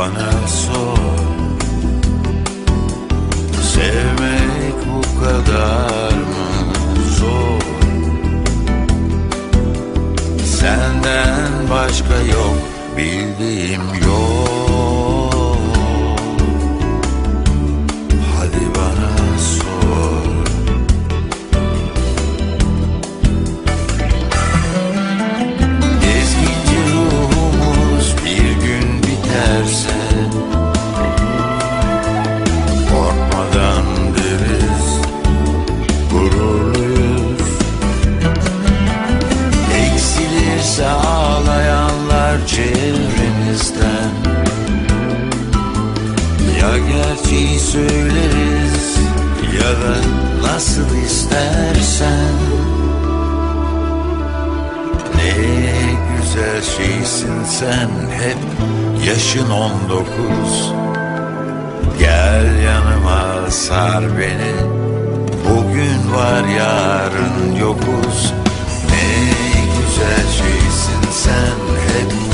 Bana sor. Sevmek bu kadar mı zor? Senden başka yok bildiğim yok Eksilirse ağlayanlar çevremizden Ya gerçeği söyleriz Ya da nasıl istersen. Ne güzel şeysin sen hep Yaşın on dokuz. Gel yanıma sar beni Bugün var yarın yokuz güzel şeysin sen hep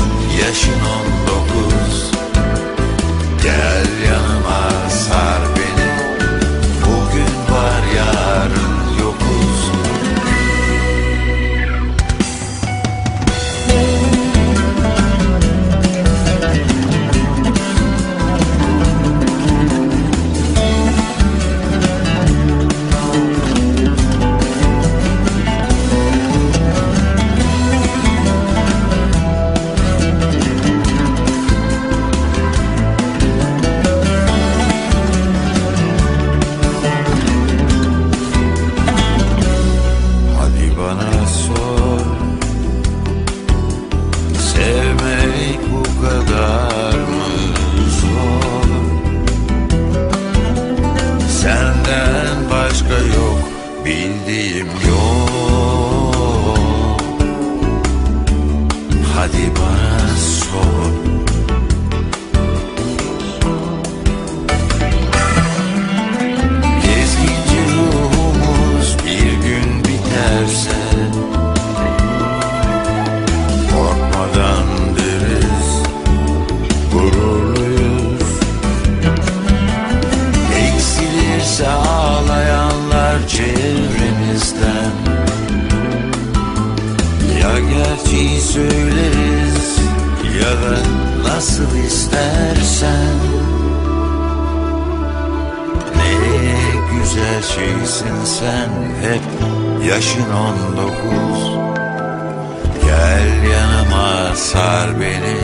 Ya gerçeği söyleriz. Ya da nasıl istersen. Ne güzel şeysin sen hep yaşın on dokuz. Gel yanıma sar beni.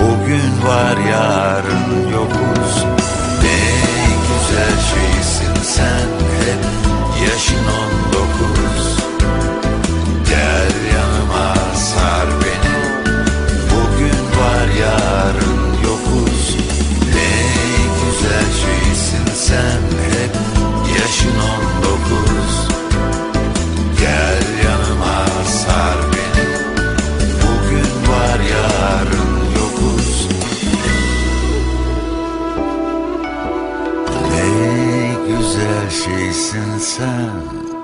Bugün var yarın yokuz Ne güzel şeysin sen